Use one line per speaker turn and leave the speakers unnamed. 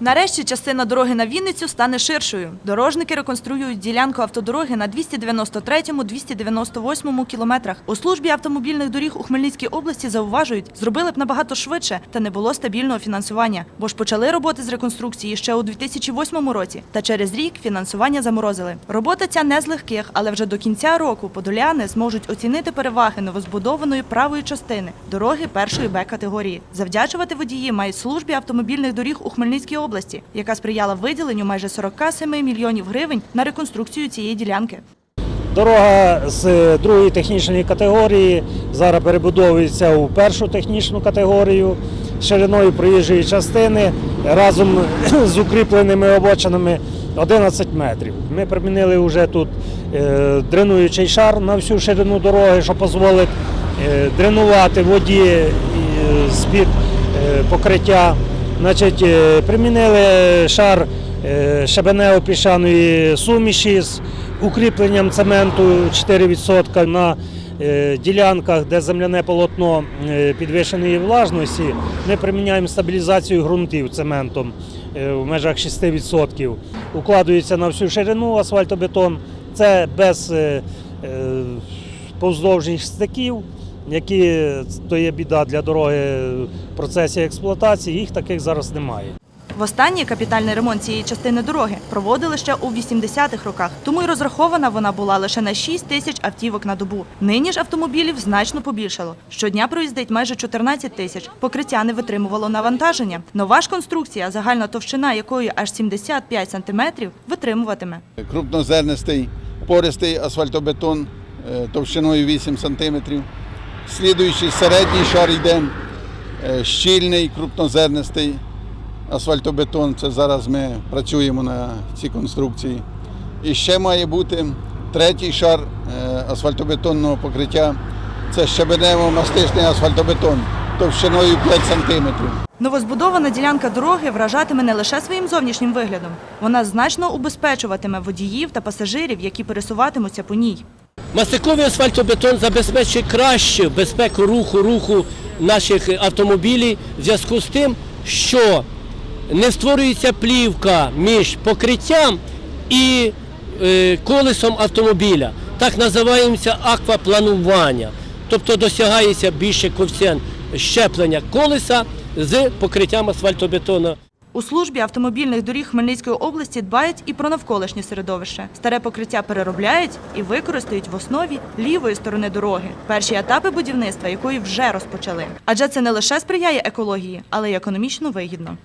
Нарешті частина дороги на Вінницю стане ширшою. Дорожники реконструюють ділянку автодороги на 293-298 кілометрах. У службі автомобільних доріг у Хмельницькій області зауважують, зробили б набагато швидше, та не було стабільного фінансування. Бо ж почали роботи з реконструкції ще у 2008 році. Та через рік фінансування заморозили. Робота ця не з легких, але вже до кінця року подоляни зможуть оцінити переваги новозбудованої правої частини дороги першої Б категорії. Завдячувати водії мають службі автомобільних доріг у Хмельницькій області, яка сприяла виділенню майже 47 мільйонів гривень на реконструкцію цієї ділянки.
Дорога з другої технічної категорії зараз перебудовується у першу технічну категорію шириною проїжджої частини разом з укріпленими обочинами 11 метрів. Ми примінили вже тут е, дренуючий шар на всю ширину дороги, що дозволить е, дренувати воді е, з-під покриття. Значить, е, примінили шар е, шебенево-піщаної суміші з укріпленням цементу 4% на е, ділянках, де земляне полотно підвищеної влажності. Ми приміняємо стабілізацію ґрунтів цементом в межах 6%. Укладується на всю ширину асфальтобетон. Це без повздовжніх стиків, які то є біда для дороги в процесі експлуатації. Їх таких зараз немає.
Востаннє капітальний ремонт цієї частини дороги проводили ще у 80-х роках, тому й розрахована вона була лише на 6 тисяч автівок на добу. Нині ж автомобілів значно побільшало. Щодня проїздить майже 14 тисяч. Покриття не витримувало навантаження. Нова ж конструкція, загальна товщина якої аж 75 сантиметрів, витримуватиме.
крупнозернистий пористий асфальтобетон е, товщиною 8 см. Слідуючий середній шар йде е, щільний, крупнозернистий асфальтобетон. Це зараз ми працюємо на цій конструкції. І ще має бути третій шар е, асфальтобетонного покриття. Це щебенево-мастичний асфальтобетон товщиною 5 см.
Новозбудована ділянка дороги вражатиме не лише своїм зовнішнім виглядом, вона значно убезпечуватиме водіїв та пасажирів, які пересуватимуться по ній.
Мастиковий асфальтобетон забезпечує кращу безпеку руху руху наших автомобілів в зв'язку з тим, що не створюється плівка між покриттям і е, колесом автомобіля. Так називається аквапланування. Тобто досягається більше коефіцієнт щеплення колеса з покриттям асфальтобетону.
У службі автомобільних доріг Хмельницької області дбають і про навколишнє середовище. Старе покриття переробляють і використають в основі лівої сторони дороги. Перші етапи будівництва якої вже розпочали. Адже це не лише сприяє екології, але й економічно вигідно.